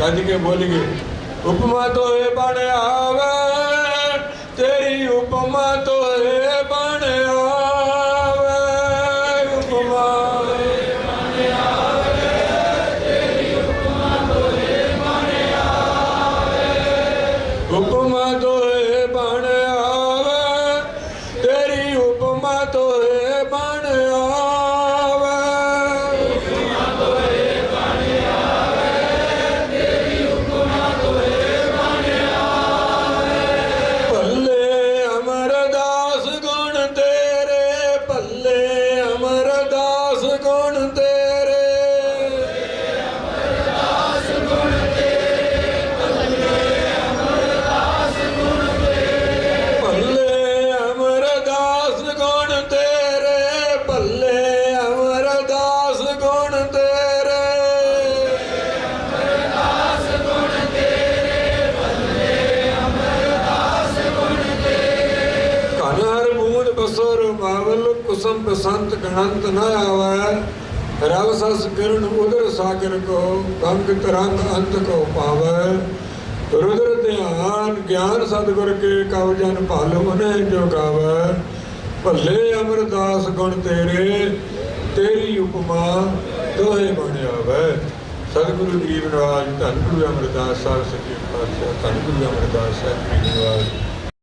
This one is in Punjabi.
ਗੱਜ ਕੇ ਬੋਲੀਏ ਉਪਮਾ ਤੋਏ ਬਣ ਆਵੇ, ਤੇਰੀ ਉਪਮਾ ਤੋਏ ਬਣ ਆਵੇ, ਉਪਮਾ ਉਪਮਾ ਤੋਏ ਬਣ ਆਵੇ, ਤੇਰੀ ਉਪਮਾ ਤੋਏ ਅਮਰਦਾਸ ਗੁਣ ਤੇਰੇ ਬੂੰਦ ਬਸਰ ਕੁਸਮ ਬਸੰਤ ਗਣੰਤ ਨ ਆਵੈ। ਰਵ ਸਸ ਕਿਰਨ ਉਦਰ ਸਾਗਰ ਕੋ ਗੰਗ ਤਰੰਗ ਅੰਤ ਕੋ ਪਾਵੈ। ਰੁਦਰ ਧਿਆਨ ਗਿਆਨ ਸਤਿਗੁਰ ਕੇ ਕਵ ਜਨ ਭਾਲੁ ਮਨੇ ਜੋ ਗਾਵੈ ਭੱਲੇ ਅਮਰਦਾਸ ਗੁਣ ਤੇਰੇ, ਤੇਰੀ ਉਪਮਾ ਦੋਹੇ ਬਣ ਆਵੈ। ਸਤਿਗੁਰੂ ਗਰੀਬ ਨਵਾਜ ਧੰਨ ਗੁਰੂ ਅਮਰਦਾਸ ਸਾਹਿਬ ਸੱਚੇ ਪਾਤਸ਼ਾਹ, ਧੰਨ ਗੁਰੂ ਅਮਰਦਾਸ ਸਾਹਿਬ ਜੀ ਨਿਵਾਜ